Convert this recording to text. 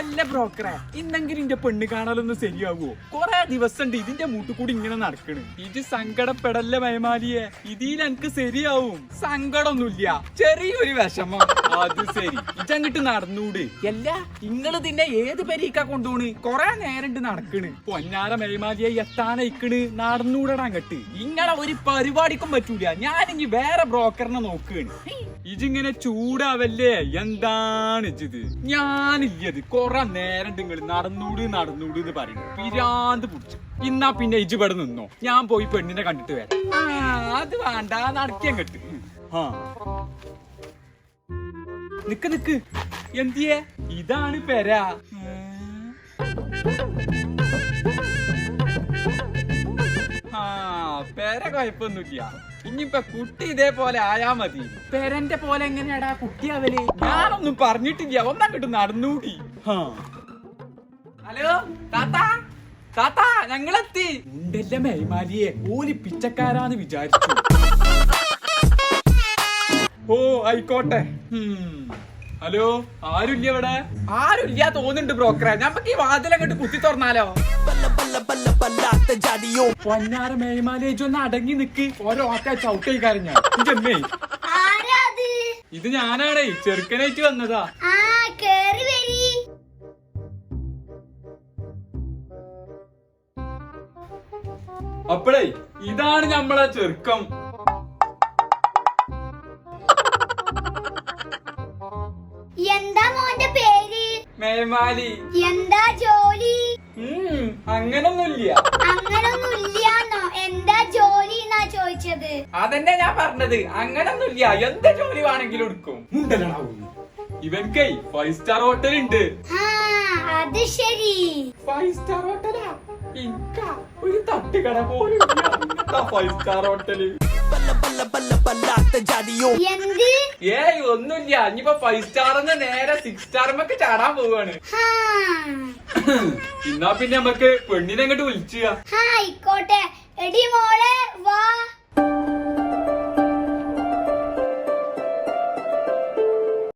എല്ലാ ബ്രോക്കറെ ഇന്നെങ്കിലും ഇന്റെ പെണ്ണ് കാണാലൊന്നും ശരിയാവോ? കൊറേ ദിവസം ഉണ്ട് ഇതിന്റെ മൂട്ടിൽ കൂടി ഇങ്ങനെ നടക്കണ്. ഇത് സങ്കടപ്പെടല്ല മയമാലിയെ ഇതിൽ എനിക്ക് ശരിയാവും. സങ്കടമൊന്നുമില്ല ചെറിയൊരു വിഷമം. അത് ശരി. ഇതങ്ങിട്ട് നടന്നൂട്. അല്ല നിങ്ങൾ ഇതിന്റെ ഏത് പരീക്ക കൊണ്ടുപോണ് കൊറേ നേരം നടക്കണ്. പൊന്നാര മേമാലിയെ എത്താനയക്കണ്. നടന്നൂടടാ അങ്ങട്ട്. ഇങ്ങളെ ഒരു പരിപാടിക്കും പറ്റൂല. ഞാനിങ്ങി വേറെ ബ്രോക്കറിനെ നോക്കുകയാണ് ഇജിങ്ങനെ ചൂടാവല്ലേ? എന്താണ് ഇജിത് ഞാനില്ലത്. കൊറേ നേരം നിങ്ങൾ നടന്നൂട് നടന്നൂട് എന്ന് പറയുന്നു പിരാന്ത് പിടിച്ചു. ഇന്നാ പിന്നെ ഇജ് ഇവിടെ നിന്നോ. ഞാൻ പോയി പെണ്ണിനെ കണ്ടിട്ട് വരാം. അത് വേണ്ട. നടക്കാൻ കെട്ട് ആ. നിക്ക് നിക്ക്. എന്തിയേ? ഇതാണ് പെര. പെര കുഴപ്പമൊന്നുമില്ല ഇനിയിപ്പൊ കുട്ടി ഇതേപോലെ ആയാ മതി. പെരന്റെ പോലെ എങ്ങനെയാടാ കുട്ടിയാവൽ ഞാനൊന്നും പറഞ്ഞിട്ടില്ല. ഒന്നാ കിട്ടും നടന്നൂടി. ഹലോ താത്താ? താത്താ ഞങ്ങളെത്തി. ഉണ്ടല്ല മേമാലിയെ ഓലി പിച്ചക്കാരാന്ന് വിചാരിച്ചു. ഓ ആയിക്കോട്ടെ. ഹലോ ആരുല്ല ഇവിടെ? ആരുല്ല തോന്നുന്നുണ്ട് ബ്രോക്കറെ നമുക്ക് ഈ വാതിലങ്ങോട്ട് കുത്തി തുറന്നാലോ? പൊന്നാര മേമാലേജ് ഒന്ന് അടങ്ങി നിക്ക്. ഓരോ ആക്കാ ചവിട്ടേ കരഞ്ഞ ഇതമ്മേ അത്? ഇത് ഞാനാണേ. ചെറുക്കനായിട്ട് വന്നതാ. ആ കേറി വരി. അപ്പഴേ ഇതാണ് നമ്മളെ ചെറുക്കം. മേമാലി എന്താ ജോലി? അങ്ങനൊന്നുമില്ല. അങ്ങനൊന്നുമില്ലാന്നോ? എന്താ ജോലി എന്നാ ചോദിച്ചത്? അതന്നെ ഞാൻ പറഞ്ഞത്. അങ്ങനൊന്നുമില്ല. എന്ത് ജോലി വേണമെങ്കിലും എടുക്കും. ഇവൻക്കേ ഫൈവ് സ്റ്റാർ ഹോട്ടൽ ഉണ്ട്. ആ അത് ശരി. ഫൈവ് സ്റ്റാർ ഹോട്ടലാ ഇക്ക ഒരു തട്ടുകട പോലും ഫൈവ് സ്റ്റാർ ഹോട്ടൽ എന്ത്? ഏയ് ഒന്നുമില്ല ഇനിയിപ്പോ ഫൈവ് സ്റ്റാർ നേരെ സിക്സ് സ്റ്റാറുമൊക്കെ ചാടാൻ പോവാണ്. എന്നാ പിന്നെ നമുക്ക് പെണ്ണിനെ അങ്ങോട്ട് വിളിച്ചുക. ഹാ ആയിക്കോട്ടെ. എടി മോളെ വാ.